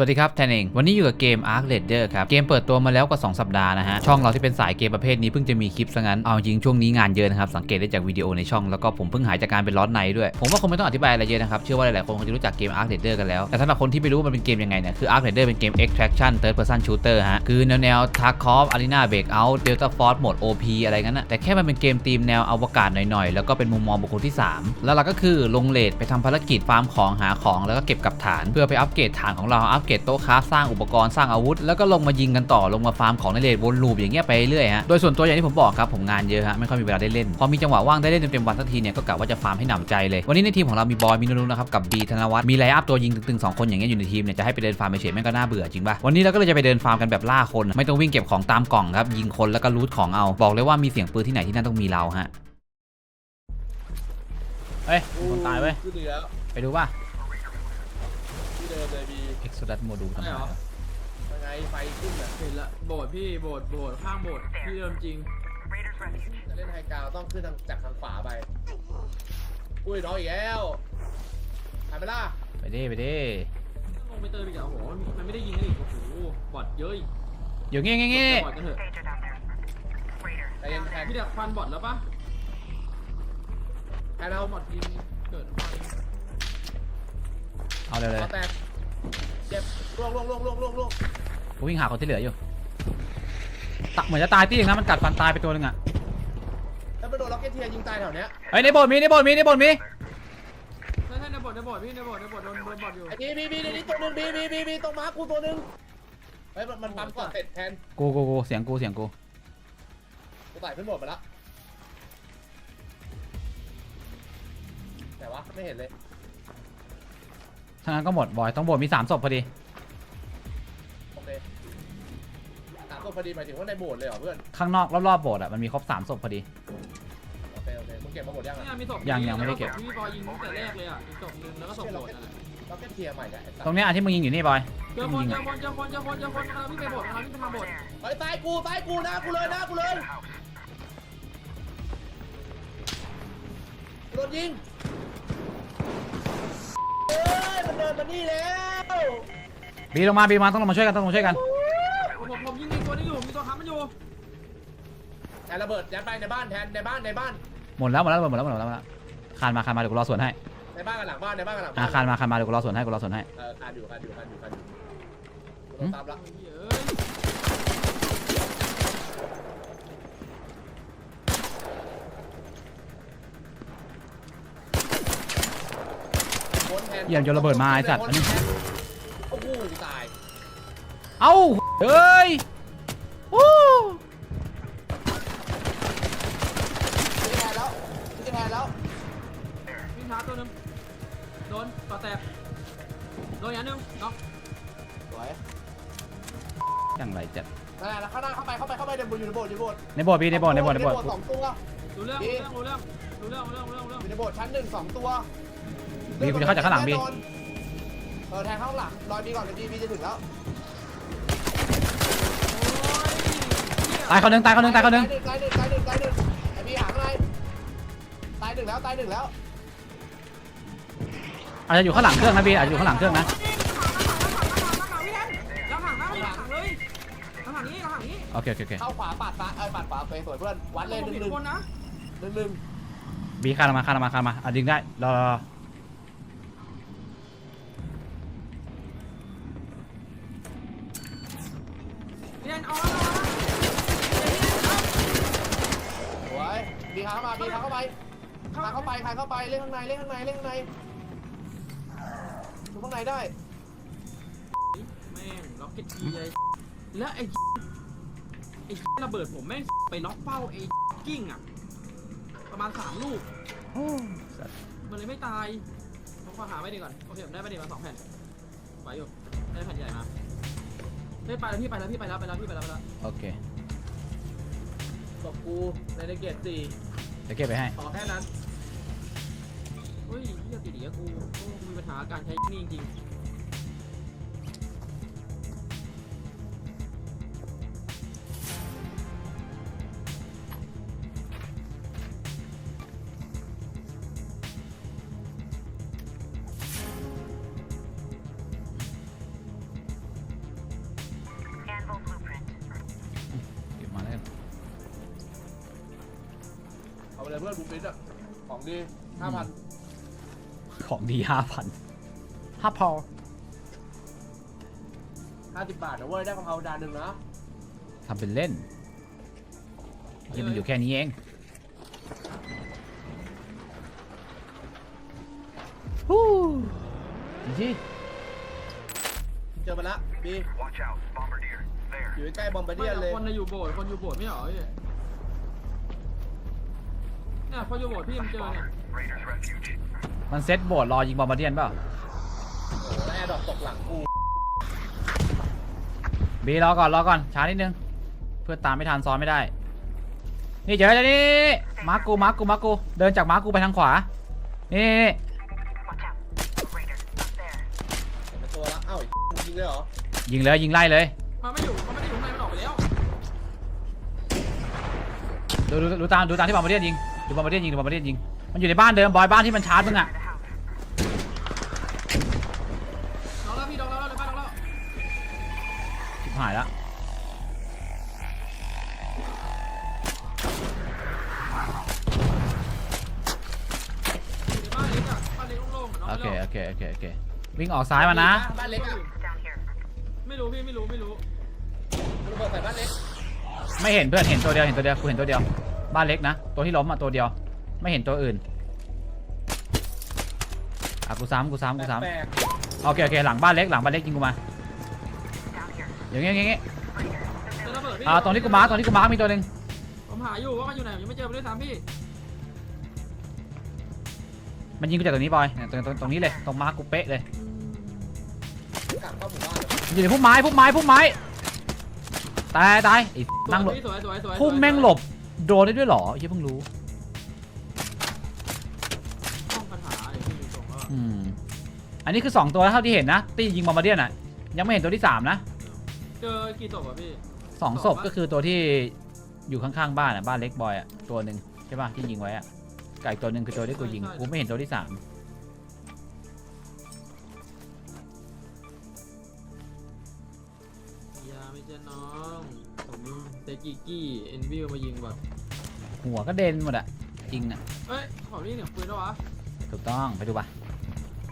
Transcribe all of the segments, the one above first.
สวัสดีครับแทนเอง วันนี้อยู่กับเกม Ark Raider ครับ เกมเปิดตัวมาแล้วกว่า 2 สัปดาห์นะฮะ ช่องเราที่เป็นสายเกมประเภทนี้เพิ่งจะมีคลิปซะงั้น เอาจริงช่วงนี้งานเยอะนะครับ สังเกตได้จากวิดีโอในช่อง แล้วก็ผมเพิ่งหายจากการเป็นร้อนในด้วย ผมว่าคงไม่ต้องอธิบายอะไรเยอะนะครับ เชื่อว่าหลาย ๆ คนคงจะรู้จักเกม Ark Raider กันแล้ว แต่สำหรับคนที่ไม่รู้ว่ามันเป็นเกมยังไงเนี่ยคือ Ark Raider เป็นเกม extraction third person shooter ฮะคือแนวแนว Tarkov Arena Breakout Delta Force โหมด OP อะไรงั้นนะแต่แค่มันเป็นเกมธีมแนวอวกาศหน่อย ๆ แล้วก็เป็นมุมมองบุคคลที่ 3 แล้วเราก็คือลงเลทไปทำภารกิจฟาร์มของหาของแล้วก็เก็บกับฐานเพื่อไปอัปเกรดฐานของเราอัปเกรดโต๊ะคราสร้างอุปกรณ์สร้างอาวุธ แล้วก็ลงมายิงกันต่อลงมาฟาร์มของในเลทวนลูปอย่างเงี้ยไปเรื่อยฮะโดยส่วนตัวอย่างที่ผมบอกครับผมงานเยอะฮะไม่ค่อยมีเวลาได้เล่นพอมีจังหวะว่างได้เล่นเต็มๆวันสักทีเนี่ยก็กะว่าจะฟาร์มให้หนำใจเลยวันนี้ในทีมของเรามีบอยมีนุนนะครับกับบีธนวัฒน์มีไลอัพตัวยิงตึงๆสองคนอย่างเงี้ยอยู่ในทีมเนี่ยจะให้ไปเดินฟาร์มเฉยๆแม่งก็น่าเบื่อจริงป่ะวันนี้เราก็เลยจะไปเดินฟาร์มกันแบบล่าคน ไม่ต้องวิ่งเก็บของตามกล่องครับยิงคนแล้วก็รูทของเอาบอกเลยว่ามีเสียงปืนที่ไหนที่นั่นต้องมีเราฮะเฮ้ยมีคนตายเว้ย ขึ้นเหนือไปดูป่ะ ที่เดินเลยมี Exodus Module ทำไมใช่เหรอยังไงไฟขึ้นอะเห็นละโบสถ์พี่โบสถ์โบสถ์ข้างโบสถ์ที่เดิมจริงจะเล่นไฮกราวด์ต้องขึ้นทางจากทางขวาไปอุ้ยน้องอีกแล้วหายไปล่ะไปดิไปดิลงไปเติมอีกอะโอ้โหมันไม่ได้ยิงกันอีกโอ้โหบอทเยอะอีกอยู่งี้งี้งี้บอทกันเถอะใจเย็นแทนมีแต่ควันบอทแล้วปะแทนเอาเอาบอทยิงเกิดไฟ เอาเร็วเลยเอาแตกเจ็บล่วงล่วงล่วงล่วงล่วงล่วงกูวิ่งหาคนที่เหลืออยู่ตะเหมือนจะตายที่หนึงนะมันกัดฟันตายไปตัวหนึงอะแล้วไปโดนล็อกเก็ตเทียร์ยิงตายแถวเนี้ยเฮ้ยในโบสถ์มีในโบสถ์มีในโบสถ์มีใช่ใช่ในโบสถ์ในโบสถ์พี่ในโบสถ์ในโบสถ์โดนโดนบอทอยู่ไอ้บีบีบีนี่ตัวหนึ่งบีบีบีบีตรงม้ากูตัวหนึ่งเฮ้ยมันมันปั๊มก่อนเสร็จแทนกูกูกูเสียงกูเสียงกูกูตายขึ้นหมดไปแล้วแต่วะไม่เห็นเลย ถ้างั้นก็หมดบอยต้องโบสถ์มีสามศพพอดีโอเคสามตัวพอดีหมายถึงว่าในโบสถ์เลยเหรอเพื่อนข้างนอกรอบๆโบสถ์อะมันมีครบสามศพพอดี โอเคโอเคมึงเก็บมาหมดยังเนี่อะยมีศพยังยังไม่ได้เก็บ พี่บอยยิงตั้งแต่แรกเลยอะอีกศพหนึงแล้วก็ศพโบสถ์นั่นแหละล็อกเก็ตเทียร์ใหม่เนี่ยไอ้สัสตรงเนี้ยอันที่มึงยิงอยู่นี่บอยเจอที่คมึงนยิงเจออะคนเจอคนเจอคนเจอคนกำลังวิ่งไปโบสถ์กำลังวิ่งไปทางโบสถ์เฮ้ยตายกูตายกูหน้ากูเลยหน้ากูเลยโดนยิงเอ้ยมัน เดินมานี่แล้วบีลงมาบีมาต้องลงมาช่วยกันต้องลงมาช่วยกันผมผมผมยิงอีกตัวนึงอยู่มีตัวค้ำมันอยู่แทนระเบิดยัดไปในบ้านแทนในบ้านในบ้านหมหมดแล้วหมดแล้วหมดแล้วหมดแล้วหมดแล้วคานมาคานมาเดี๋ยวกูรอสวนให้ในบ้านกับหลังบ้านในบ้านกับหลังอะบ้านคานมาคานมาเดี๋ยวกูรอสวนให้กูรอสวนให้เออคานอยู่คานอยู่คานอยู่คานอยู่หืมตามละเฮ้ย เยี่ยมโยนระเบิดมาไอ้สัตว์อันนี้ โอ้โหตายเอ้าเฮ้ยวู้ไม่แทนแล้วไม่แทนแล้ววิ่งชาตัวหนึงโดนต่อแตกโดนอย่างหนึงเนาะสวยอย่างไรจัดนั่นแหละข้างหน้าเข้าไปเข้าไปเข้าไปในโบสถ์อยู่ในโบสถ์อยู่ในโบสถ์ในโบสถ์บีในโบสถ์ในบสถ์ในบสถ์สองตัวรู้เรื่องรู้เรื่องรู้เรื่องรู้เรื่องรู้เรื่องรู้เรื่อง อยู่ในโบสถ์ชั้นหนึ่งสองตัว บีกูจะเข้าจากข้างหลังบี เออแทงข้างหลังรอยบีก่อนเดี๋ยวบีบีจะถึงแล้วตายคนหนึงตายคนหนึงตายคนหนึงตายหนึ่งตายหนึ่งตายหนึ่งตายหนึ่งไอบีหาข้างในตายหนึ่งแล้วตายหนึ่งแล้วอาจจะอยู่ข้างหลังเครื่องนะบีอาจจะอยู่ข้างหลังเครื่องนะแล้วห่างนะห่างเลยห่างนี้ห่างนี้โอเคโอเคโอเคเข้าขวาปาดซ้ายเออปาดขวาไปสวยเพื่อนวัดเลยหนึ่งผิดหนึ่งคนนะหนึ่งหนึ่งบีคานมาคานมาคานมาอะดึงได้รอรอ ขาเข้าไปขาเข้าไปเล่นข้างในเล่นข้างในเล่นข้างในดูข้างในได้แม่งล็อกเก็ตทีเลยแล้วไอ้ไอ้ระเบิดผมแม่งไปล็อกเป้าไอ้กิ้งอะประมาณสามลูกโอ้สัตว์มันเลยไม่ตายผมขอหาไม่ดีก่อนโอเคผมได้ไม่ดีมาสองแผ่นไหวอยู่ได้แผ่นใหญ่มาได้ไปแล้วพี่ไปแล้วพี่ไปแล้วไปแล้วพี่ไปแล้วไปแล้วโอเคตบกูในในเกตสี่เดี๋ยวเก็บไปให้ขอแค่นั้น เฮ้ยพี่จะติดอีกแล้วกูมีปัญหาการใช้นี่จริง ดีห้าพันห้าพอห้าสิบบาทนะเว้ยได้กะเพราจานหนึ่งนะทำเป็นเล่นที่มันอยู่แค่นี้เองฮู้จีเจอมาละบี Watch out, bombardier. There. อยู่ใกล้ๆบอมบ์เดียนเลยคนน่ะอยู่โบสถ์คนอยู่โบสถ์ไม่เหรอพี่เนี่ยพออยู่โบสถ์พี่มันเจอเนี่ย Raiders refuge. มันเซตโบดรอยิงบอมบ์เดียนเปล่าโอ้โหแล้วแอร์ดรอปตกหลังกูบีรอก่อนรอก่อนช้านิดนึง เพื่อนตามไม่ทันซ้อนไม่ได้ นี่เจอแล้วนี่มาร์คกูมาร์คกูมาร์คกูเดินจากมาร์คกูไปทางขวา นี่นี่นี่ Watch out. Raiders up there. เห็นเป็นตัวละเอ้าไอ้มึงยิงเลยเหรอยิงเลยยิงไล่เลยมันไม่อยู่มันไม่ได้อยู่ข้างในมันออกไปแล้วดูดูดูตามดูตามที่บอมบ์เดียนยิงดูบอมบ์เดียนยิงดูบอมบ์เดียนยิง มันอยู่ในบ้านเดิมบอยบ้านที่มันชาร์จมึงอะน้องแล้วพี่น้องแล้วเลยบ้านน้องแล้วชิบหายแล้วอยู่ในบ้านเล็กอะบ้านเล็กโล่งๆอะน้องโอเคแล้วโอเคโอเคโอเควิ่งออกซ้ายมานะบ้านเล็กอะ Down here. ไม่รู้พี่ไม่รู้ไม่รู้มันระเบิดใส่บ้านเล็กไม่เห็นเพื่อนเห็นตัวเดียวเห็นตัวเดียวกูเห็นตัวเดียว บ้านเล็กนะตัวที่ล้มอะตัวเดียว ไม่เห็นตัวอื่น อะกูซ้ำกูซ้ำกูซ้แปลกำโอเคโอเคหลังบ้านเล็กหลังบ้านเล็กยิงกูมา Down here. อย่างงี้อย่างงี้เจอระเบิดพี่อ่าตรงที่กูมาร์คตรงที่กูมาร์คมีตัวหนึ่งผมหาอยู่ว่ามันอยู่ไหนยังไม่เจอมันด้วยซ้ำพี่มันยิงกูจากตรงนี้บอยเนี่ยตรงตรงตรงนี้เลยตรงมาร์คกูเป๊ะเลยๆกลับเข้าหมู่บ้านเลยอยู่ในพุ่มไม้พุ่มไม้พุ่มไม้ตายตายไอ้นั่งหลบสวยสวยสวยพุ่มแม่งหลบโดนได้ด้วยเหรอเฮ้ยเพิ่งรู้ อันนี้คือ 2 ตัวเท่าที่เห็นนะตียิงบอมบ์เดียนอะยังไม่เห็นตัวที่ 3 นะ เจอกี่ศพอะพี่สองศพก็คือตัวที่อยู่ข้างๆบ้านอะบ้านเล็กบอยอะตัวหนึ่งใช่ป่ะที่ยิงไว้อะไก่ตัวหนึ่งคือตัวที่กูยิงกูไม่เห็นตัวที่สามยาไม่ใช่น้องผมเตกิกี้เอ็นวิวมายิงแบบหัวก็เด่นหมดอะยิงอะเอ้ยขอนี่เสียงปืนด้วยวะถูกต้องไปดูป่ะต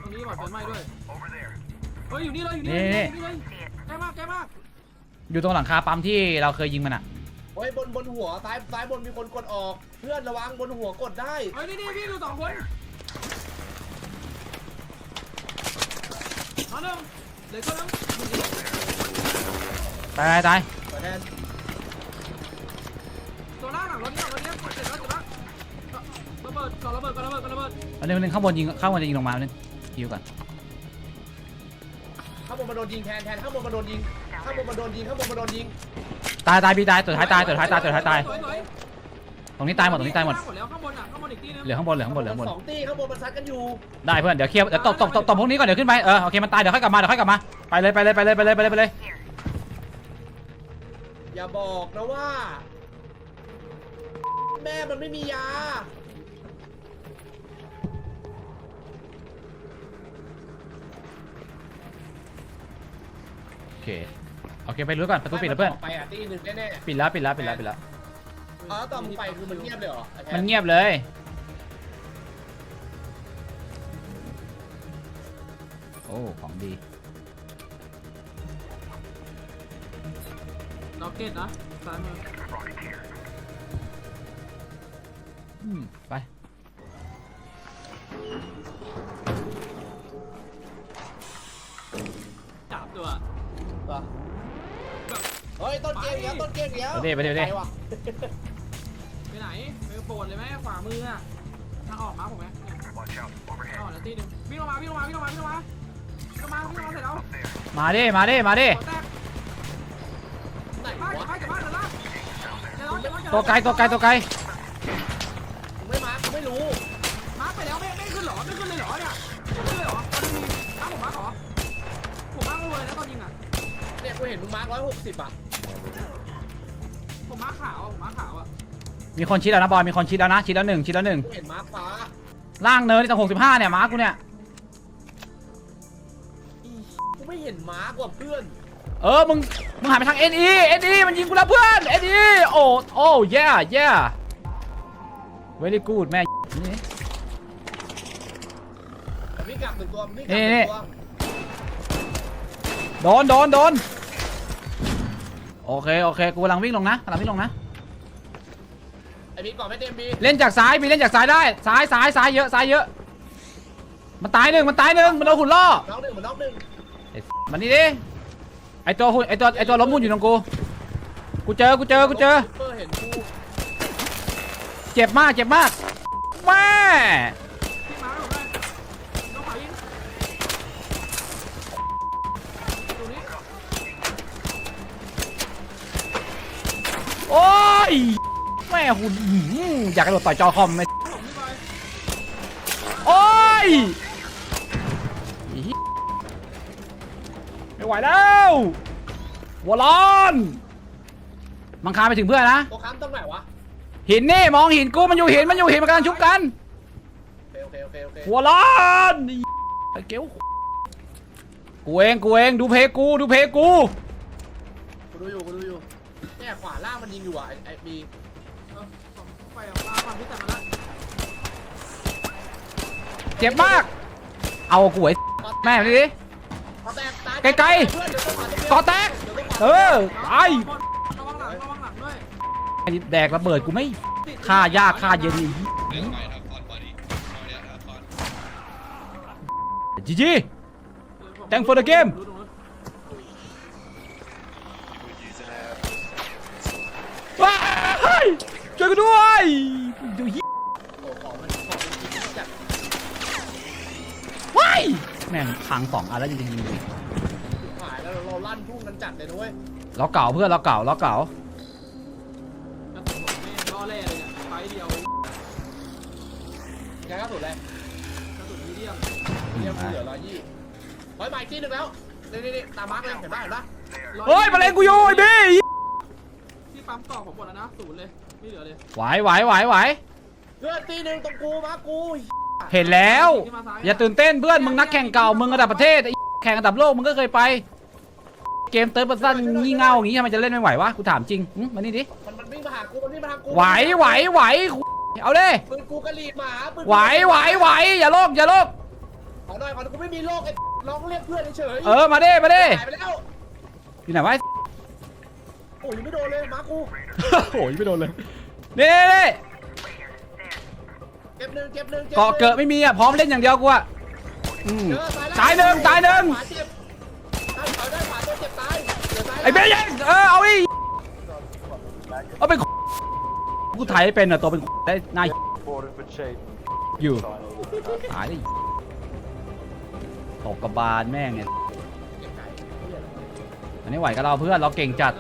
รงนี้บอดไฟไหม้ด้วย Over there. เฮ้ยอยู่นี่เลยอยู่นี่นี่เลยนี่อยู่นี่เลยใกล้มากใกล้มากอยู่ตรงหลังคาปั๊มที่เราเคยยิงมันอะโอ้ยบนบนหัวซ้ายซ้ายบนมีคนกดออก เพื่อนระวังบนหัวกดได้เฮ้ยนี่นี่พี่ดูสองคนน้องหนึ่งเหลือคนนึงอยู่นี่ตายตายขอแทนตัวหน้าหลังรถนี่หลังรถนี่เสร็จแล้วเสร็จแล้วระเบิดก่อนระเบิดก่อนระเบิดก่อนระเบิดอันนึงอันนึงข้างบนยิงข้างบนจะยิงลงมาอันนึ งยิวก่อนข้างบนมาโดนยิงแทนแทนข้างบนมาโดนยิงข้างบนมาโดนยิงข้างบนมาโดนยิงตายตายพี่ตายตัวท้ายตายตัวท้ายตายตัวท้ายตายสวยสวยตรงนี้ตายหมดตรงนี้ตายหมดหมดแล้วข้างบนอะข้างบนอีกทีนึงเหลือข้างบนเหลือข้างบนเหลือข้างบนสองตีข้างบนมันซัดกันอยู่ได้เพื่อนเดี๋ยวเคลียร์เดี๋ยวตบตบตบตบพวกนี้ก่อนเดี๋ยวขึ้นไปเออโอเคมันตายเดี๋ยวค่อยกลับมาเดี๋ยวค่อยกลับมาไปเลยไปเลยไปเลยไปเลยไปเลยไปเลยอย่าบอกนะว่า แม่มันไม่มียา เคโอเคไปรู้ก่อนประตูปิดแล้วเพื่อนไปอะตีหนึ่งแน่ปิดแล้วปิดแล้วปิดแล้วปิดแล้วๆอ๋อตอนมึงไปคือมันเงียบเลยเหรอไอ้แทมันเงียบเลย โอ้ของดีล็อกเก็ตนะซ้ายมือ Rocket here. อืมไปจับตัว เหรอเฮ้ยต้นเกมอีกแล้วต้นเกมอีกแล้วไปดิไปดิไปดิว่ะไปไหนไปโบนเลยไหมขวามืออะทางออกมาผมไหมเนี่ย Watch out. ทาง Overhead. ออกแล้วตีหนึ่งวิ่งลงมาวิ่งลงมาวิ่งลงมาวิ่งลงมาวิ่งลงมาวิ่งลงมาเสร็จแล้ว Up there. มาดิมาดิมาดิหัวแตกไหนบ้านวะบ้านบ้านเดี๋ยวละเดี๋ยวละเดี๋ยวละตัวไกลตัวไกลตัวไกลมึงไม่มากูไม่รู้มาร์คไปแล้วไม่ไม่ขึ้นเหรอไม่ขึ้นเลยเหรอเนี่ย กูเห็นมึงมาร์คร้อยหกสิบอะผมมาร์คขาวผมมาร์คขาวอะมีคนชิดแล้วนะบอยมีคนชิดแล้วนะชิดแล้วหนึ่งชิดแล้วหนึ่งกูเห็นมาร์คฟ้าล่างเนินที่ตั้งหกสิบห้าเนี่ยมาร์คกูเนี่ยอีกูไม่เห็นมาร์คว่ะเพื่อนเออมึงมึงหันไปทางเอ็นอีเอ็นอีมันยิงกูแล้วเพื่อนเอ็นอีโอ้โอ้แย่แย่เวลี่กูดแม่นี่ แต่วิ่งกลับหนึ่งตัววิ่งกลับนี่หนี่นึ่งตัว โดนโดนโดน โอเคโอเคกูกำลังวิ่งลงนะกำลังวิ่งลงนะ ไอ้บีก่อนไม่เต็มบีเล่นจากซ้ายมีเล่นจากซ้ายได้ซ้ายซ้ายซ้ายเยอะซ้ายเยอะ มันตายหนึ่งมันตายหนึ่งมันโดนหุ่นล่อน้องหนึ่งเหมือนน้องหนึ่งไอ้มันนี่ดิไอตัวหุ่นไอตัวไอตัวล้มหุ่นอยู่ตรงกูกูเจอกูเจอกูเจอเปอร์เห็นกู เจ็บมากเจ็บมากแม่ ยแม่หุ่นอื้อหืออยากกระโดดต่อยจอคอมไหมผมนี่ไปโอ้ยอีเหี้ยไม่ไหวแล้วหัวร้อนมังคาไปถึงเพื่อนนะตัวค้ำตรงไหนวะหินนี่มองหินกูมันอยู่หินมันอยู่หินมันกำลังชุบกันโอเคโอเคโอเคโอเคหัวร้อนไอ้เกี้ยวกูเองกูเองดูเพลงกูดูเพลงกูกูดูอยู่กูดูอยู่ เนี่ยขวาล่างมันยิงอยู่อะไอ้ไอ้บีเออผมไปเอาปลาความที่แต่มาแล้วเจ็บมาก เอากูไอ้แม่มาดิ ขอแตกตายไกลๆ เพื่อนเดี๋ยวต้องขวาก่อแตกเดี๋ยวต้องขวาเออไอ้ระวังหลังระวังหลังด้วยไอ้นี่แดกระเบิดกูไม่ฆ่ายากฆ่าเย็นอีจีจี Thanks for the game ว้ายช่วยกันด้วยดูฮิโอ้ของมันของมันยิงจัดว้ายแม่งพังสองอันแล้วจริงๆเลยหายแล้วเราลั่นทุ่งกันจัดเลยนะเว้ยเราเก่าเพื่อนเราเก่าเราเก่ากระสุนผมไม่ล่อแร่เลยเนี่ยไฟเดียวแกก็สุดเลยกระสุนมีเดียมเรียกกูเหลือร้อยยี่ร้อยใหม่ที่หนึ่งแล้วนี่นี่นี่ตามมาร์กเลยเห็นป่ะเห็นป่ะเฮ้ยมาเล่นกูอยู่ไอ้บี้ที่ ปั๊มต่อผมหมดแล้วนะศูนย์เลยไม่เหลือเลยไหวไหวไหวไหวเพื่อนตีหนึ่งตรงกูมากูเห็นแล้ว ที่มซ้อย่าตื่นเต้นเพื่อนมึงนักแข่งเก่ามึงระดับประเทศไอ้แข่งระดับโลกมึงก็เคยไป เกมเติร์ดเปอร์ซันงี่เง่าอย่างงี้ทำไมจะเล่นไม่ไหววะกูถามจริงหึมานี่ดิมันมันวิ่งมาหากูมันวิ่งมาทางกูไหวไหวไหวเอาเลยปืนกูกระลีบหมาปืนกูไหวไหวไหวอย่าโลกอย่าโลกขอหน่อยขอหน่อยกูไม่มีโรคไอ้ร้องเรียกเพื่อนเฉยๆเออมาดิมาดิหายไปแล้วอยู่ไหนวะโอ้ ยไม่โดนเลยมากูโอ้ยไม่โดนเลยนี่นี่เก็บหนึ่งเก็บหนึ่งบหนึ่งเกาะเกิดไม่มีอะพร้อมเล่นอย่างเดียวกูอะอืมเจอซ้ตายหนึ่งตายหนึ่งขวาเจ็บตายขวาได้ขวาตัวเจ็บตายเหลือซ้ายไอ้เบี้ยยิงเออเอาดิเอาเป็นกูถ่ายให้เป็นอะตัวเป็นได้นาย Board in good shape. อยู่ Finally. ตายดิตกกระบาลแม่งเนี่ยเก็บไก่เหี้ยเหรออันนี้ไหวกับเราเพื่อนเราเก่งจัด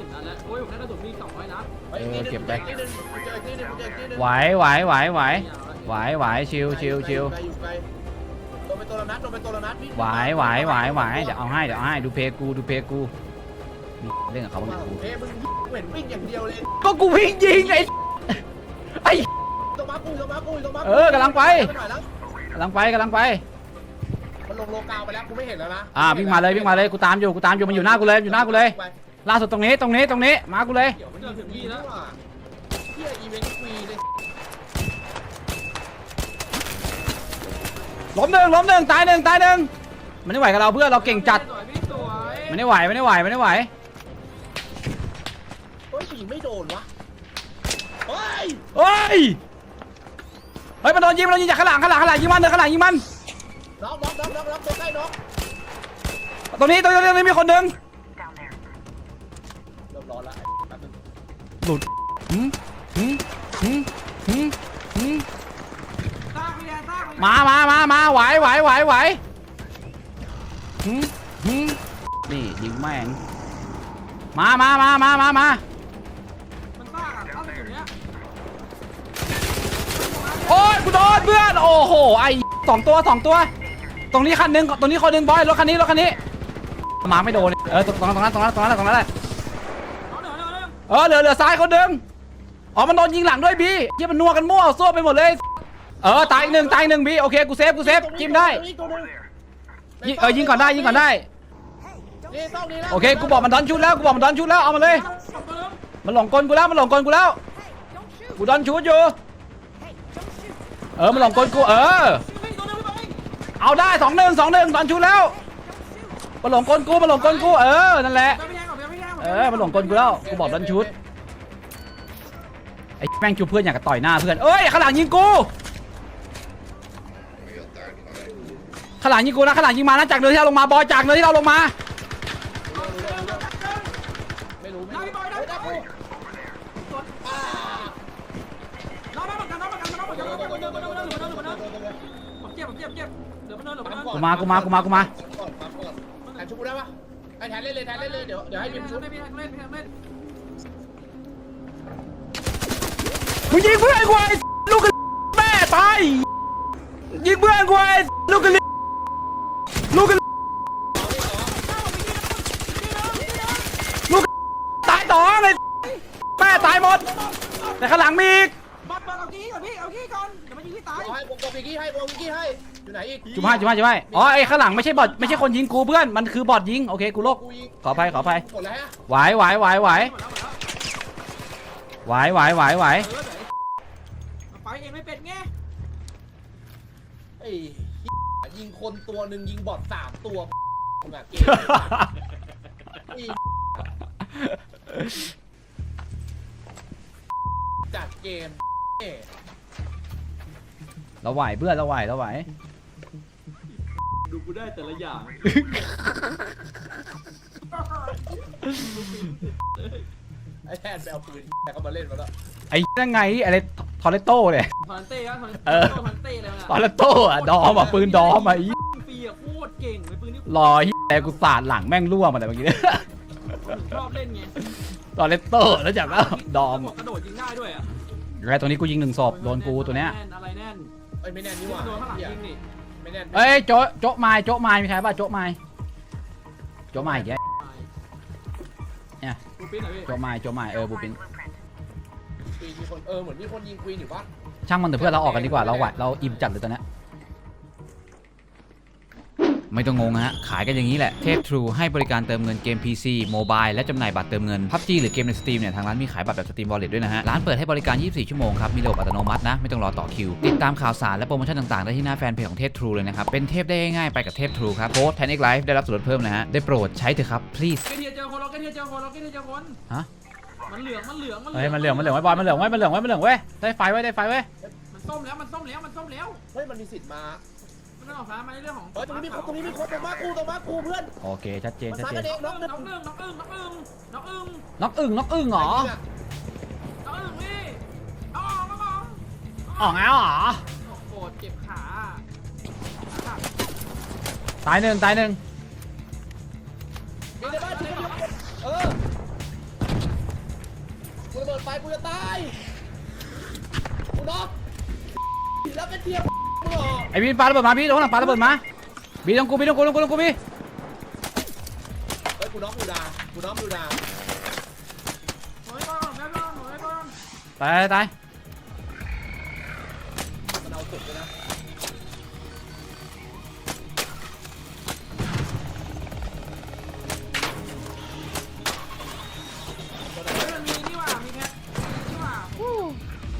กระสุนเบรกเก้าสิบนัดแล้วโอ้ยผมได้กระสุนมีสองร้อยนัดฮ้ยเออนี่หนึ่งเก็บไปนี่หนึ่งกูเจอที่หนึ่งกูเจอที่หนึ่งไหวไหวไหวไหวไม่เอาละไหวไหวชิวชิวชิวไกลอยู่ไกลโดนไปตัวละนัดโดนไปตัวละนัดพี่ไหวไหวไหวไหวเดี๋ยวเอาให้เดี๋ยวเอาให้ดูเพลกูดูเพลกูนี่เล่นกับเขาบ้างดิกูเอ้ยมึงเหมือนวิ่งอย่างเดียวเลยก็กูวิ่งยิงไอ้ไอ้ตรงมากูตรงมากูตรงมากูเออกำลังไปหน่อยแล้วกำลังไปกำลังไปมันลงโลกาวไปแล้วกูไม่เห็นแล้วนะอ่าวิ่งมาเลยวิ่งมาเลยกูตามอยู่กูตามอยู่มันอยู่หน้ากูเลยอยู่หน้ากูเลย ล่าสุดตรงนี้ตรงนี้ตรงนี้มากูเลยเดี๋ยวมันเจอถึงนี่แล้วอะเฮียอีเวนต์ฟรีเลยล้มหนึ่งล้มหนึ่งตายหนึ่งตายหนึ่งมันไม่ไหวกับเราเพื่อนเราเก่งจัด สวยพี่สวยมันไม่ไหวมันไม่ไหวมันไม่ไหวเฮ้ยผีไม่โดนวะเฮ้ยเฮ้ย เฮ้ยมันโดนยิงมันโดนยิงจากข้างหลังข้างหลังข้างหลังยิงมันเลยข้างหลังยิงมันน็อกน็อกน็อกน็อกน็อกตัวใกล้น็อกตรงนี้ตรงนี้ตรงนี้มีคนหนึ่ง มหืมหืมหืมหืมซากไปเลยซากไปเลยมามามามาไหวไหวไหวไหวหืมหืมนี่ยิงแม่ง มามามามามามามันซากอะซากอยู่เนี้ยโอ้ยกูโดนเพื่อน โอ้โห ไอสองตัวสองตัว ตรงนี้คันหนึ่งตรงนี้คนหนึ่งบอย รถคันนี้ รถคันนี้ มาไม่โดน เออ ตรงตรงนั้น ตรงนั้น ตรงนั้นตรงนั้นแหละเอาเดี๋ยวเดี๋ยวเดี๋ยวเออ เหลือ เหลือซ้ายคนหนึ่ง อ๋อมันโดนยิงหลังด้วยบีเยี่ยมันนัวกันมั่วซั่วไปหมดเลย เออตายอีกหนึ่งตายอีกหนึ่งบีโอเคกูเซฟกูเซฟจิ้มได้ตรงนี้ตัวหนึงยิงเออยิงก่อนได้ยิงก่อนได้นี่ต้องนี้แล้วโอเคกูบอกมันดอนชุดแล้วกูบอกมันดอนชุดแล้วเอามาเลยสองตัวนึงมันหลงกลกูแล้วมันหลงกลกูแล้วกูดอนชุดอยู่เออมันหลงกลกูเออพี่ตัวนึงพี่บอยเอาได้สองหนึ่งสองหนึ่งตอนชุดแล้วมันหลงกลกูมันหลงกลกูเออนั่นแหละไปไม่แย่งก่อนไปไม่แย่งก่อนเออมันหลงกลกูแล้วกูบอกตอนชุดไอ้แม่งจูเพื่อนอยากจะต่อยหน้าเพื่อนเอ้ยขลังยิงกูขลังยิงกูนะขลังยิงมานะจากเนินที่เราลงมาบอยจากเนินที่เราลงมากูมากูมากูมากูมาแทนชุบได้ปะแทนเล่นเลยแทนเล่นเลยเดี๋ยวเดี๋ยวให้พิมชุบ ไม่ไม่ไม่ไม่ไม่ไม่มึงยิงเพื่อนกูไอ้ลูกกระแม่ตายยิงเพื่อนกูไอ้ลูกกระลูกกระลูกตายต่อไอ้แม่ตายหมดแต่ข้างหลังมีอีกบอลบอลเอาขี้ก่อนพี่เอาขี้ก่อนเดี๋ยวมันยิงพี่ตายเอาให้ผมกดวิกกี้ให้ผมวิกกี้ให้ อยู่ไหนอีกจุ๊บให้จุ๊บให้จุ๊บให้อ๋อไอ้ข้างหลังไม่ใช่บอทไม่ใช่คนยิงกูเพื่อนมันคือบอทยิงโอเคกูโลกกูยิงขออภัยขออภัยกดแล้วฮะไหวไหวไหวไหวหมดแล้วหมดแล้วไหวไหวไหวไหว เออ ไอ้ยิงคนตัวหนึ่งยิงบอทสามตัวมึงอะเกมไอ้จัดเกมเอ้เราไหวเพื่อนเราไหวเราไหวดูกูได้แต่ละอย่างไอ้แทนไปเอาปืนแต่ก็มาเล่นมาแล้วไอ้ยังไงอะไร ทอร์เรโต้เลยทอนเต้ครับทอนเออ ทอนเต้เลยนะทอร์เรโต้อะดอมอะปืนดอมอะไอ้ปีอะโคตรเก่งเลยปืนนี่รอเฮียกูสาดหลังแม่งร่วงมาแต่เมื่อกี้เนี่ยชอบเล่นไงทอร์เรโต้แล้วจากแล้วดอมกระโดดยิงได้ด้วยอะไอ้ตัวนี้กูยิงหนึ่งศพโดนกูตัวเนี้ยแน่นอะไรแน่นไอ้ยไม่แน่นนี่หว่าโดนข้างหลังเหี้ยยิงนี่ไม่แน่นเอ้ยโจ๊ะโจ๊ะไม้โจ๊ะไม้มีใครป่ะโจ๊ะไม้โจ๊ะไม้อีกแกเนี่ยบูปิ้นเหรอพี่โจ๊ะไม้โจ๊ะไม้เออบูปิน Blueprint. ปีมีคนเออเหมือนมีคนยิงควีนอยู่ปะช่างมันเถอะเพื่อนเราออกกันดีกว่าเราไหวเราอิ่มจัดเลยตอนเนี้ยไม่ต้องงงฮะ ขายกันอย่างนี้แหละ เทพ True ให้บริการเติมเงินเกม PC โมบายและจำหน่ายบัตรเติมเงิน PUBG หรือเกมใน Steam เนี่ย ทางร้านมีขายบัตรแบบ Steam Wallet ด้วยนะฮะ ร้านเปิดให้บริการ 24 ชั่วโมงครับ มีระบบอัตโนมัตินะ ไม่ต้องรอต่อคิว ติดตามข่าวสารและโปรโมชั่นต่าง ๆ ได้ที่หน้าแฟนเพจของเทพ True เลยนะครับ เป็นเทพได้ง่ายๆไปกับเทพ True ครับโค้ด 10x Life ได้รับส่วนลดเพิ่มนะฮะได้โปรดใช้เถอะครับ please เกเทียเจอคนเราเกเทียเจอคนเราเกเทียเจอคนฮะ มันเหลืองมันเหลืองมันเหลืเฮ้ยมันเหลืองมันเหลืองไว้บอลมันเหลืองไว้มันเหลืองไว้มันเหลืองไว้ได้ไฟไว้ได้ไฟไว้มันส้มแล้วมันส้มแล้วมันส้มแล้วเฮ้ยมันมีสิทธิ์มามันต้องออกฟ้ามาในเรื่องของเฮ้ยตรงนี้มีคนตรงนี้มีคนตรงมากูตรงมากูเพื่อนโอเคชัดเจนมันชัดซ้ายเจกันนเองน้น้อองงหนึ่หงนึ่งน้องอึ้งน้องอึ้งน้องอึ้งน็อกอึ่งน็อกอึ่งเหรอน้องอึ้งพี่เอาออกเอาออกอ๋อไงอ๋อโอ้โหเจ็บขาขาตายหนึ่งตายหนึ่งยิงในบ้านยิงในบ้านเออ กูระเบิดไปกูจะตายกูน็อกแล้วเป็นเทียมมึงเหรอไอ้บีนปาระเบิดมาพี่โดนหลังปาระเบิดมาบีต้องกูบีต้องกูต้องกูต้องกูบีเฮ้ยกูน็อกอยู่ดากูน็อกอยู่ดาหน่อยก่อนแม่ก่อนหน่อยก่อนตายตาย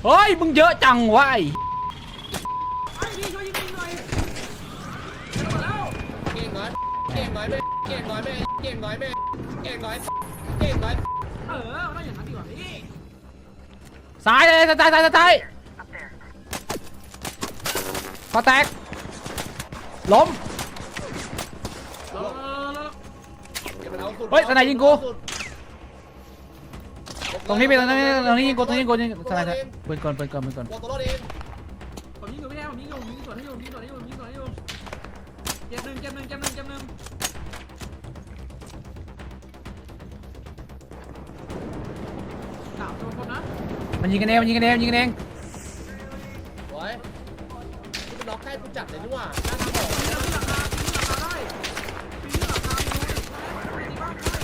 เฮ้ย มึงเยอะจังวะไอ้ไอ้พี่ช่วยยิงยิงหน่อยจะหมดแล้วเก่งน้อยเก่งน้อยแม่เก่งน้อยแม่เก่งน้อยแม่เก่งน้อยเก่งน้อยเออได้อย่างนั้นดีกว่าพี่ซ้ายเลยซ้ายซ้ายซ้ายซ้าย Up there. พอแตก ล้มแล้วแล้วแล้วเดี๋ยวมันาสุดเฮ้ยสไนยิงกู ตรงนี้เป็นตรงนี้ตรงนี้ยิงกูตรงนี้ยิงกูยิงสไลด์ปืนก่อนปืนก่อนปืนก่อนตัวตัวรอดเองผมยิงอยู่ไม่ได้ผมยิงอยู่ผมยิงสวนให้อยู่ผมยิงสวนให้อยู่ผมยิงสวนให้อยู่เจ็บหนึ่งเจ็บหนึ่งเจ็บหนึ่งเจ็บหนึ่งสามตัวคนนะมันยิงกันเองมันยิงกันเองมันยิงกันเองโอ้ยนี่เป็นล็อกให้กูจับเลยนี่หว่าหน้าทางออกปีนหลังคาปีนหลังคาได้ปีนหลังคาปีนบ้านได้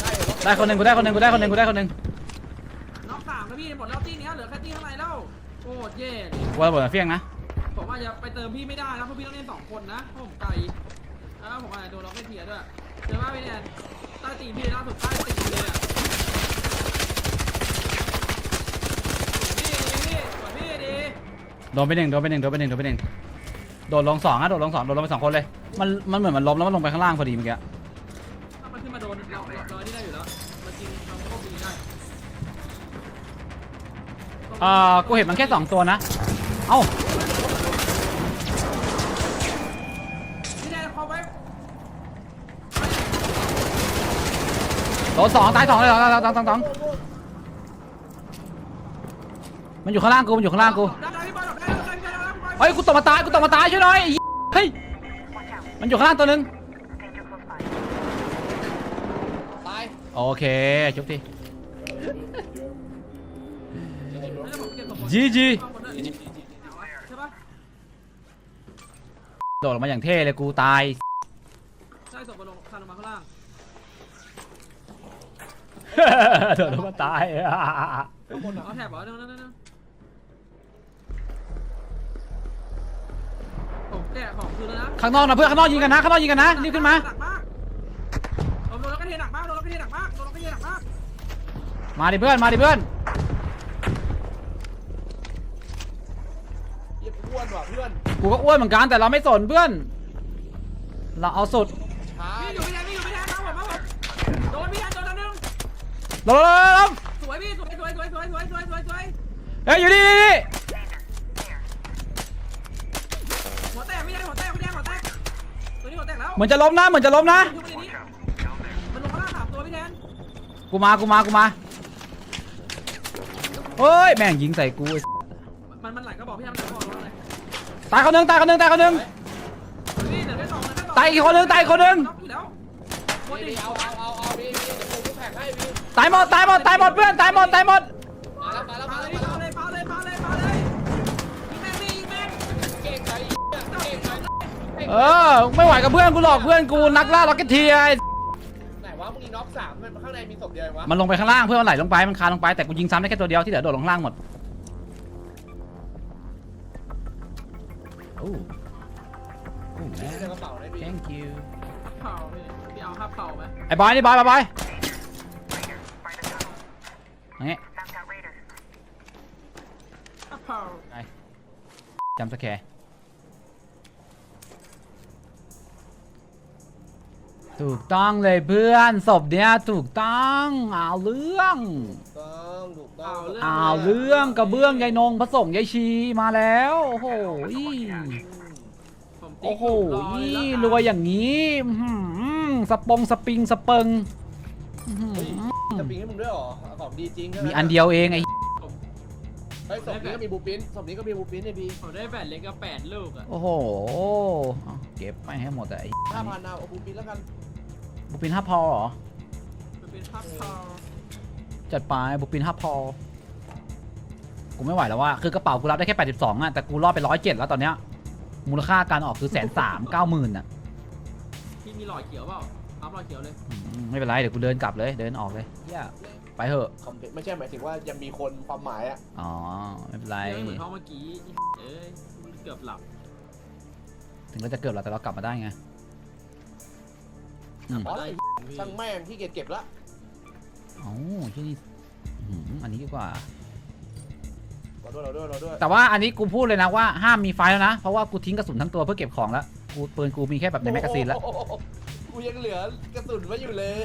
ได้ล็อกได้คนหนึ่งกูได้คนหนึ่งกูได้คนหนึ่งกูได้คนหนึ่ง โอ้เย่กูระเบิดมาเฟี้ยงนะผมอาจจะไปเติมพี่ไม่ได้นะเพราะพี่ต้องเล่นสองคนนะเพราะผมไกลแล้วผมอาจจะโดนล็อกไม่เทียด้วยเจอว่าพี่เนี่ยใต้ตีนพี่ล่าสุดใต้ตีนเลยอะพี่ดีพี่สวยพี่ดีโดโดนไปหนึ่งโดนไปหนึ่งโดนไปหนึ่งโดนไปหนึ่งโดดลงสองอะโดดลงสองโดดลงไปสองคนเลย มันมันเหมือนมันล้มแล้วมันลงไปข้างล่างพอดีเมื่อกี้ อ่อกูเห็นมันแค่สองตัวนะ เอ้าที่ได้พอไว้โดนสองตายสองเลยสองสองสองสองสองมันอยู่ข้างล่างกู มันอยู่ข้างล่างกู เฮ้ย กูตกมาตาย กูตกมาตายช่วยหน่อยไอ้เฮ้ย มันอยู่ข้างล่างตัวหนึง ตาย โอเคจบที จีจีใช่ปะโดดลงมาอย่างเท่เลยกูตาย ใช่ศพมาลงคันลงมาข้างล่างโดดลงมาตายทุกคนอะเอาแถบเหรอนั่นนั่นนั่นผมแกะของคืนแล้วนะข้างนอกนะเพื่อนข้างนอกยิงกันนะข้างนอกยิงกันนะรีบขึ้นมาหนักมากโดนแล้วก็เทหนักมากโดนแล้วก็เทหนักมากโดนแล้วก็เทหนักมากมาดิเพื่อนมาดิเพื่อน กูก็อ้วนเหมือนกันแต่เราไม่สนเพื่อน เราเอาสุดช้าพี่อยู่ไม่แทนพี่อยู่ไม่แทนครับผมครับผมโดนพี่แทนโดนแล้วนึงลงลงลงลงสวยพี่สวยสวยสวยสวยสวยสวยสวยสวยเฮ้ยอยู่นี่นี่นี่หัวแตกพี่แทนหัวแตกพี่แทนหัวแตกตัวนี้หัวแตกแล้วเหมือนจะล้มนะเหมือนจะล้มนะอยู่ในนี้มันลงมาล่างสามตัวพี่แทนกูมากูมากูมาเฮ้ยแม่งยิงใส่กูไอ้มันมันไหลก็บอกพี่แทน ตายคนหนึงตายคนหนึงตายคนหนึงพี่เดี๋ยวได้สองเดี๋ยวได้สองตายอีกคนหนึ่งตายอีกคนหนึ่งน็อกอยู่แล้วหมดดิเอาเอาเอาเอาพี่พี่เดี๋ยวกูแข่งให้พี่ตายหมดตายหมดตายหมดเพื่อนตายหมดตายหมดมาแล้วมาแล้วมาเลแล้วมาแล้วเลยปาเลยปาเลยปาเลยยิงแม่งดิยิงแม่งเก่งไงเก่งไงเออไม่ไหวกับเพื่อนกูหรอกเพื่อนกูนักล่าล็อกเก็ตเทียร์ไหนวะมึงน็อกสามมันข้างในมีศพเดียวเองวะมันลงไปข้างล่างเพื่อนมันไหลลงไปมันคานลงไปแต่กูยิงซ้ำได้แค่ตัวเดียวที่เหลือโดดลงข้างล่างหมด โอ้ โอ้มีในกระเป๋าไหนพี่ thank you เผาพี่พี่เอาห้าเผาไหมไอ้บอยนี่บอยบอยบอยนี่ห้าเผาจำสแคร์ถูกต้องเลยเพื่อนศพเนี้ยถูกต้องเอาเรื่อง ต้องถูกต้องเอาเรื่องกระเบื้องยายนงพระสงฆ์ยายชีมาแล้วโอ้โหอีผมตีโอ้โหรออีเลยรวยอย่างนี้อื้อหือสปงสปริงสเปิงอื้อหือจะปิงให้มึงด้วยเหรอของดีจริงมีอันเดียวเองไอ้เฮ้ยศพนี้ก็มีบูปินศพนี้ก็มีบูปินเนี่ยพี่ผมได้แบตเล็กกับแปดลูกอะโอ้โหเอาเก็บไปให้หมดอะไอ้ห้าพันเอาบูปินแล้วกันบุปินห้าพอเหรอ มันเป็นห้าเผา จัดไปบุปินห้าพอ กูไม่ไหวแล้วว่าคือกระเป๋ากูรับได้แค่ 82อะแต่กูรอดไป107แล้วตอนเนี้ยมูลค่าการออกคือแสนสามเก้าหมื่นอะพี่มีหลอดเขียวเปล่ารับหลอดเขียวเลยอืมไม่เป็นไรเดี๋ยวกูเดินกลับเลยเดินออกเลยเหี้ยไปเถอะคอมเพลไม่ใช่หมายถึงว่ายังมีคนความหมายอะอ๋อไม่เป็นไรเจอเหมือนห้องเมื่อกี้เอ้ยเกือบหลับถึงเราจะเกิดแล้วแต่เรากลับมาได้ไงอืมอ๋อไอ้ช่างแม่งที่เก็บเก็บละเอ๋อที่นี่อื้อหืออันนี้ดีกว่าเราด้วยเราด้วยเราด้วยแต่ว่าอันนี้กูพูดเลยนะว่าห้ามมีไฟแล้วนะ เพราะว่ากูทิ้งกระสุนทั้งตัวเพื่อเก็บของแล้วกูปืนกูมีแค่แบบในแมกกาซีนแล้ว โอ้โหกูยังเหลือกระสุนไว้อยู่เลย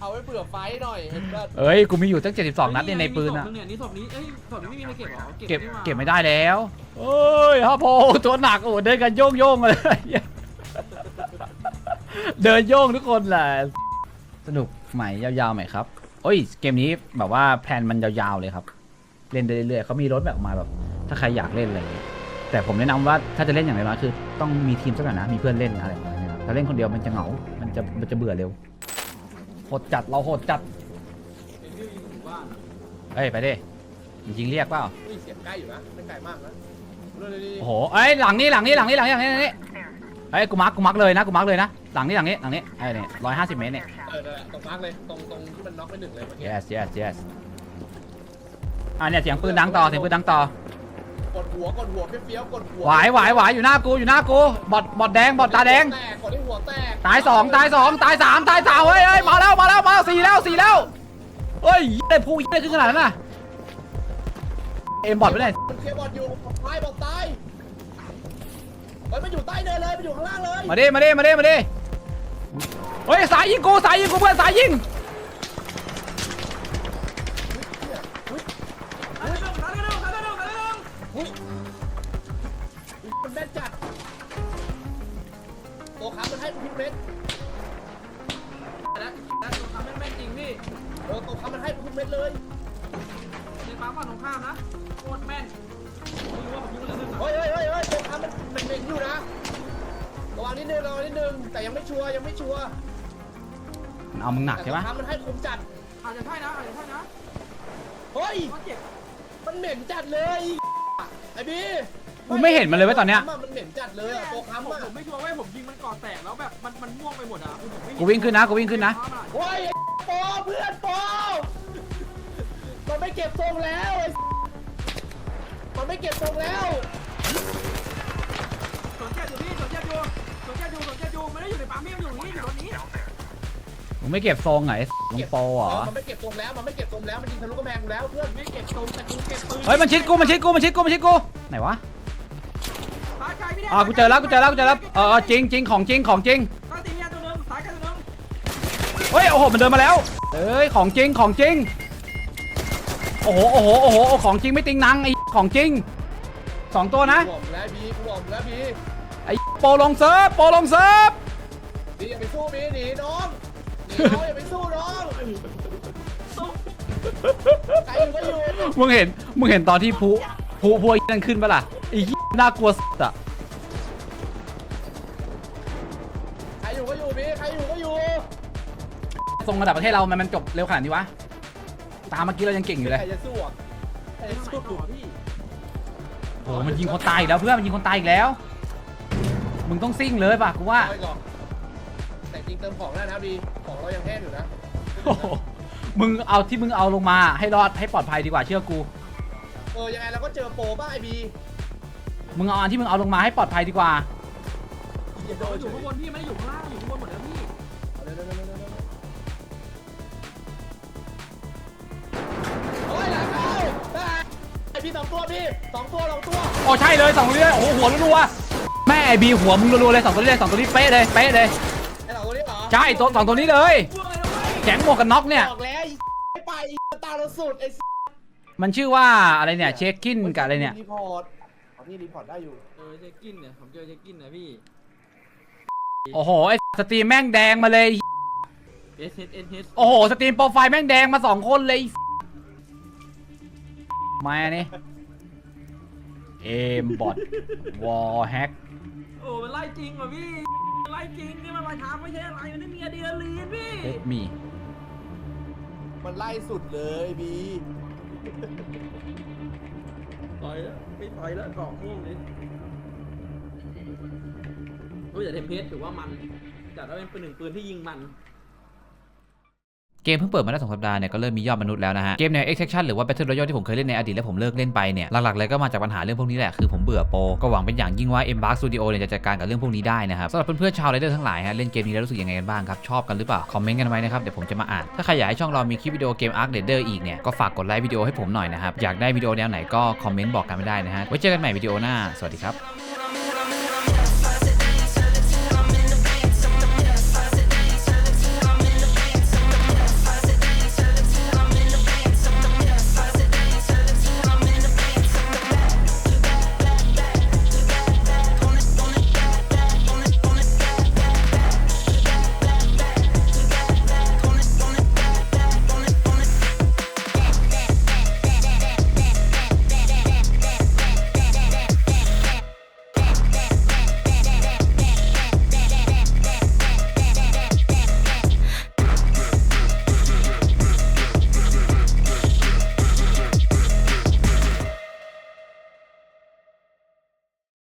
เอาไว้เผื่อไฟหน่อยเห็นป่ะเอ้ย กูมีอยู่ตั้ง 72 นัดเนี่ยในปืนอะมีศพงเนี่ยนี่ศพนี้เอ้ยศพนี้ไม่มีใครเก็บหรอเก็บนี่หว่าเก็บไม่ได้แล้วเอ้ยฮะโพตัวหนักโอ้โหเดินกันโยงโยงๆเลย เดินโยงทุกคนแหละ สนุกใหม่ยาวๆใหม่ครับโอ้ย เกมนี้แบบว่าแพลนมันยาวๆเลยครับ เล่นได้เรื่อยๆเขามีรถแบบออกมาแบบ ถ้าใครอยากเล่นอะไรอย่างเงี้ยแต่ผมแนะนำว่าถ้าจะเล่นอย่างไรน้อยคือ ต้องมีทีมสักหน่อยนะมีเพื่อนเล่นอะไรอย่างเงี้ยนะครับถ้าเล่นคนเดียวมันจะเหงา มันจะมันจะเบื่อเร็วโหดจัดเราโหดจัดเห็นวิวยิงถึงบ้านอะเฮ้ยไปดิยิงเรียกเปล่าอุ้ยเสียงใกล้อยู่นะไม่ไกลมากนะเรื่อยๆโอ้โหเอ้ยหลังนี้หลังนี้หลังนี้หลังนี้หลังนี้หลังนี้ เอ้ยกูมาร์กกูมาร์กเลยนะกูมาร์กเลยนะหลังนี้หลังนี้หลังนี้ไอ้เนี่ยร้อยห้าสิบเมตรเนี่ย เออนั่นแหละตรงมาร์กเลยตรงตรงที่มันน็อกไปหนึ่งเลยเมื่อกี้ yes yes yes อะเนี่ยเสียงปืนดังต่อเสียงปืนดังต่อกดหัวกดหัวเฟี้ยวๆกดหัวไหวไหวไหวอยู่หน้ากูอยู่หน้ากูบอดบอดแดงบอดตาแดงตกกดให้หัวแตกตายสองตายสองตายสามตายสามเฮ้ยเฮ้ยมาแล้วมาแล้วมาแล้วสี่แล้วสี่แล้วเฮ้ยได้พูดได้ขึ้นขนาดนั้นน่ะเอ็มบอทไม่ได้มันเคลียร์บอดอยู่บอกตายบอกตาย เฮ้ยมันอยู่ใต้เนินเลยมันอยู่ข้างล่างเลยมาดิมาดิมาดิมาดิเฮ้ยสายยิงกูสายยิงกูเพื่อนสายยิงตายกระดงตายกระดงตายกระดงตายกระดงอุ๊ยมันแม่นจัดตัวค้ำมันให้กูพิกเม็ดแล้วแล้วตัวทำแม่งแม่งจริงพี่เออตัวค้ำมันให้กูพิกเม็ดเลยในปั๊มฝั่งตรงข้ามนะโคตรแม่น ไม่รู้ว่าผมยิงเฮ้ยเฮ้ยเฮ้ยเฮ้ยตัวค้ำมันมันเหม็นอยู่นะ ระวังนิดนึงระวังนิดนึง แต่ยังไม่ชัวร์ยังไม่ชัวร์มันเอามึงหนักแต่ใช่ตัวปะค้ำมันให้คุมจัด อาจจะใช่นะอาจจะใช่นะเฮ้ยก็เจ็บมันเหม็นจัดเลยไอ้บีกูไม่เห็นมันเลยเว้ยตอนเนี้ย มันเหม็นจัดเลยอะตัวค้ำอะผมไม่ชัวร์ว่าผมยิงมันก่อแตกแล้วแบบมันมันม่วงไปหมดอะคือผมไม่กูวิ่งขึ้นนะกูวิ่งขึ้นนะ โอ้ยไอ้ปอเพื่อนปอมันไม่เก็บทรงแล้วไอ้ มันไม่เก็บทรงแล้วสนใจอยู่พี่สนใจอยู่สนใจอยู่สนใจอยู่ไม่ได้อยู่ในปั๊มพี่มันอยู่นี่อยู่ตรงนี้มึงไม่เก็บทรงไหนมึงโปรเหรอ มันไม่เก็บทรงแล้ว มันไม่เก็บทรงแล้ว มันยิงทะลุกำแพงกูแล้วเพื่อนไม่เก็บตรงแต่กูเก็บปืนเฮ้ยมันชิดกูมันชิดกูมันชิดกูมันชิดกูไหนวะสายไกลพี่เนี่ยอ่ากูเจอแล้วกูเจอแล้วกูเจอแล้วเออเออจริงจริงของจริงของจริงตั้งตีเมียตัวนึงสายไกลตัวนึงเฮ้ยโอ้โหมันเดินมาแล้วเอ้ยของจริงของจริงโอ้โหโอ้โหโอ้โหของจริงไม่ติงนังไอ้ ของจริงสองตัวนะกูบอกมึงแล้วบีกูบอกมึงแล้วบีไอ้โปรลงเซิร์ฟโปรลงเซิร์ฟบีอย่าไปสู้บีหนีน้องหนีน้องอย่าไปสู้น้องใครอยู่ก็อยู่มึงเห็นมึงเห็นตอนที่ผู้ผู้พวกนั่นขึ้นปะล่ะไอ้เหี้ยน่ากลัวสุดอะใครอยู่ก็อยู่บีใครอยู่ก็อยู่ทรงระดับประเทศเรามันมันจบเร็วขนาดนี้วะตามเมื่อกี้เรายังเก่งอยู่เลยใครจะสู้อะใครไอ้จะทางไหนสู้ต่อพี่ โอ้โหมันยิงคนตายอีกแล้วเพื่อนมันยิงคนตายอีกแล้ว มึงต้องซิ่งเลยป่ะกูว่าเอาไปก่อนแต่จริงเติมของได้นะบีของเรายังแห้งอยู่นะโอ้โหมึงเอาที่มึงเอาลงมาให้รอดให้ปลอดภัยดีกว่าเชื่อกู เออยังไงเราก็เจอโปรบ้าไอบีมึงเอาอันที่มึงเอาลงมาให้ปลอดภัยดีกว่าอย่าโดเรานอยู่ข้างบนพี่ไม่ได้อยู่ข้างล่างอยู่ สองตัวพี่สองตัวสองตัวโอ้ใช่เลยสองตัวนี้เลยโอ้โหหัวรัวๆแม่ไอบีหัวมึงรัวๆเลยสองตัวนี้เลยสองตัวนี้เป๊ะเลยเป๊ะเลยไอสองตัวนี้เหรอใช่ตัวสองตัวนี้เลยพวกอะไรนะเว้ยแข็งหมวกกันน็อกเนี่ย บอกแล้วไอ้ไปไอ้ตาเราสุดไอ้มันชื่อว่าอะไรเนี่ยเช็คกินกับอะไรเนี่ยรีพอร์ตอ๋อนี่รีพอร์ตได้อยู่เออเช็คกินเนี่ยผมเจอเช็คกินนะพี่โอ้โหไอสตรีมแม่งแดงมาเลย S H N H โอ้โหสตรีมโปรไฟล์แม่งแดงมาสองคนเลย มาเนี่ยเอมบอทวอลแฮกโอ้มันไล่จริงว่ะพี่มันไล่จริงนี่มันมาทางไม่ใช่อะไรมันไม่มีอะดรีนาลีนพี่เฮดมีมันไล่สุดเลยบีต่อยแล้วไม่ต่อยแล้วกล่องม่วงเลยโอ้ยแต่เทมเพสถือว่ามันจัดว่าเป็นปืนหนึ่งปืนที่ยิงมัน เกมเพิ่งเปิดมาได้สองสัปดาห์เนี่ยก็เริ่มมียอดมนุษย์แล้วนะฮะเกมแนว Extraction หรือว่า Battle Royale ที่ผมเคยเล่นในอดีตและผมเลิกเล่นไปเนี่ยหลักๆเลยก็มาจากปัญหาเรื่องพวกนี้แหละคือผมเบื่อโปรก็หวังเป็นอย่างยิ่งว่า Embark Studio เนี่ยจะจัดการกับเรื่องพวกนี้ได้นะครับสำหรับเพื่อนๆชาวไรเดอร์ทั้งหลายฮะเล่นเกมนี้แล้วรู้สึกยังไงกันบ้างครับชอบกันหรือเปล่าคอมเมนต์กันไว้นะครับเดี๋ยวผมจะมาอ่านถ้าใครอยากให้ช่องเรามีคลิปวิดีโอเกม Arc Raider อีกเนี่ยก็ฝากกดไลค์วิดีโอให้ผมหน่อยนะครับอยากได้วิดีโอแนวไหนก็คอมเมนต์บอกกันไม่ได้นะฮะไว้เจอกันใหม่วิดีโอหน้าสวัสดีครับ